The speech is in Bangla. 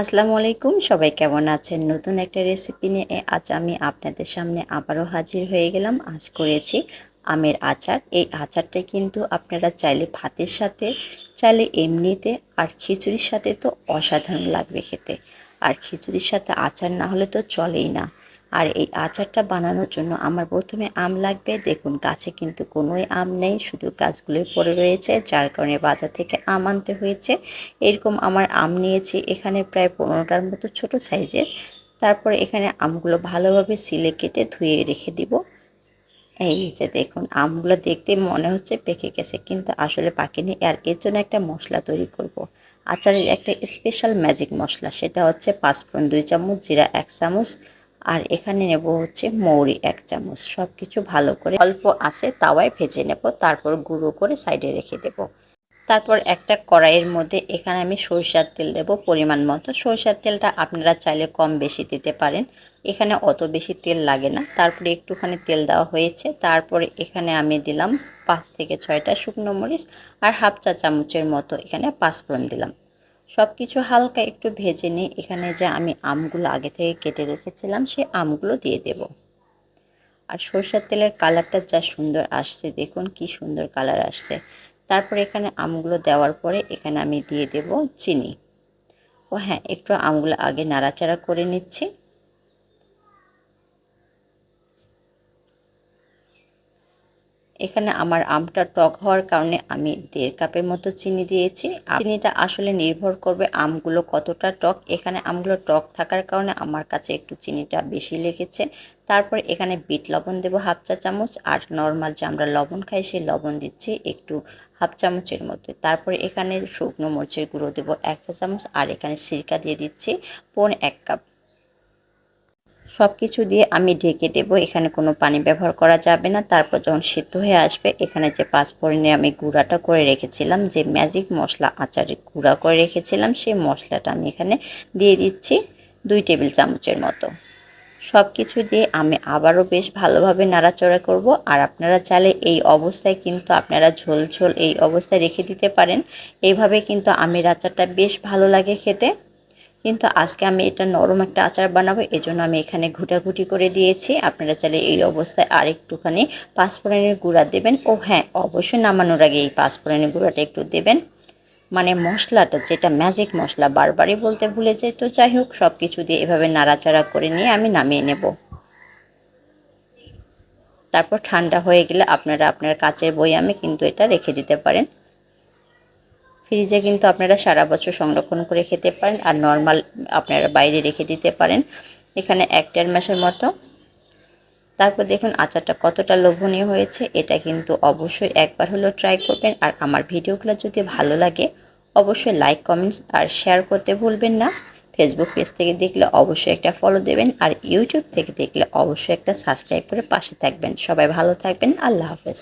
আসসালামু আলাইকুম, সবাই কেমন আছেন? নতুন একটা রেসিপি নিয়ে আজ আমি আপনাদের সামনে আবারও হাজির হয়ে গেলাম। আজ করেছি আমের আচার। এই আচারটা কিন্তু আপনারা চাইলে ভাতের সাথে, চাইলে এমনিতে, আর খিচুড়ির সাথে তো অসাধারণ লাগবে খেতে। আর খিচুড়ির সাথে আচার না হলে তো চলেই না। আর এই আচারটা বানানোর জন্য আমার প্রথমে আম লাগবে। দেখুন, গাছে কিন্তু কোনোই আম নেই, শুধু গাছগুলোই পড়ে রয়েছে, যার কারণে বাজার থেকে আম আনতে হয়েছে। এরকম আমার আম নিয়েছি এখানে প্রায় পনেরোটার মতো ছোট সাইজের। তারপর এখানে আমগুলো ভালোভাবে সিলে কেটে ধুয়ে রেখে দিব। এই যে দেখুন, আমগুলো দেখতে মনে হচ্ছে পেকে গেছে, কিন্তু আসলে পাকেনি আর এর জন্য একটা মশলা তৈরি করব। আচারের একটা স্পেশাল ম্যাজিক মশলা, সেটা হচ্ছে পাঁচ পাঁচফোড়ন, দুই চামচ, জিরা, এক চামচ আর এখানে নেব হচ্ছে মৌরি এক চামচ। সব কিছু ভালো করে অল্প আছে তাওয়ায় ভেজে নেব, তারপর গুঁড়ো করে সাইডে রেখে দেব। তারপর একটা কড়াইয়ের মধ্যে এখানে আমি সরিষার তেল দেব পরিমাণ মতো। সরিষার তেলটা আপনারা চাইলে কম বেশি দিতে পারেন। এখানে অত বেশি তেল লাগে না। তারপরে একটুখানি তেল দেওয়া হয়েছে। তারপরে এখানে আমি দিলাম পাঁচ থেকে ছয়টা শুকনো মরিচ আর হাফ চা চামচের মতো এখানে পাঁচফোড়ন দিলাম। সব কিছু হালকা একটু ভেজে নিয়ে এখানে যে আমি আমগুলো আগে থেকে কেটে রেখেছিলাম সে আমগুলো দিয়ে দেব। আর সরষের তেলের কালারটা যা সুন্দর আসছে, দেখুন কি সুন্দর কালার আসছে। তারপর এখানে আমগুলো দেওয়ার পরে এখানে আমি দিয়ে দেব চিনি। ও হ্যাঁ একটু আমগুলো আগে নাড়াচাড়া করে নিচ্ছি। এখানে আমার আমটা টক হওয়ার কারণে আমি দেড় কাপের মতো চিনি দিয়েছি। চিনিটা আসলে নির্ভর করবে আমগুলো কতটা টক। এখানে আমগুলো টক থাকার কারণে আমার কাছে একটু চিনিটা বেশি লেগেছে। তারপর এখানে বিট লবণ দেবো হাফ চা চামচ। আর নর্মাল যে আমরা লবণ খাই সেই লবণ দিচ্ছি একটু হাফ চামচের মধ্যে। তারপরে এখানে শুকনো মরিচের গুঁড়ো দেবো এক চা চামচ। আর এখানে সিরকা দিয়ে দিচ্ছি পন এক কাপ। সব কিছু দিয়ে আমি ঢেকে দেব। এখানে কোনো পানি ব্যবহার করা যাবে না। তারপর যখন সিদ্ধ হয়ে আসবে, এখানে যে পাঁচফোড়নে আমি গুঁড়াটা করে রেখেছিলাম, যে ম্যাজিক মশলা আচারে গুঁড়া করে রেখেছিলাম, সেই মশলাটা আমি এখানে দিয়ে দিচ্ছি দুই টেবিল চামচের মতো। সব কিছু দিয়ে আমি আবারও বেশ ভালোভাবে নাড়াচড়া করব। আর আপনারা চাইলে এই অবস্থায় কিন্তু আপনারা ঝোল ঝোল এই অবস্থায় রেখে দিতে পারেন। এইভাবে কিন্তু আমের আচারটা বেশ ভালো লাগে খেতে। কিন্তু আজকে আমি এটা নরম একটা আচার বানাবো, এজন্য আমি এখানে ঘুটাঘুটি করে দিয়েছি। আপনারা চাইলে এই অবস্থায় আর একটুখানি পাঁচফোড়নের গুঁড়া দেবেন। ও হ্যাঁ অবশ্যই নামানোর আগে এই পাঁচফোড়নের গুঁড়াটা একটু দেবেন। মানে মশলাটা, যেটা ম্যাজিক মশলা, বারবারই বলতে ভুলে যাই। তো যাই হোক সব কিছু দিয়ে এভাবে নাড়াচাড়া করে নিয়ে আমি নামিয়ে নেব। তারপর ঠান্ডা হয়ে গেলে আপনারা আপনার কাচের বইয়ামে কিন্তু এটা রেখে দিতে পারেন। ফ্রিজে কিন্তু আপনারা সারা বছর সংরক্ষণ করে খেতে পারেন আর নর্মাল আপনারা বাইরে রেখে দিতে পারেন। এখানে এক দেড় মাসের মতো। তারপর দেখুন আচারটা কতটা লোভনীয় হয়েছে, এটা কিন্তু অবশ্যই একবার হলো ট্রাই করবেন। আর আমার ভিডিওগুলো যদি ভালো লাগে, অবশ্যই লাইক কমেন্ট আর শেয়ার করতে ভুলবেন না। ফেসবুক পেজ থেকে দেখলে অবশ্যই একটা ফলো দেবেন আর ইউটিউব থেকে দেখলে অবশ্যই একটা সাবস্ক্রাইব করে পাশে থাকবেন। সবাই ভালো থাকবেন। আল্লাহ হাফেজ।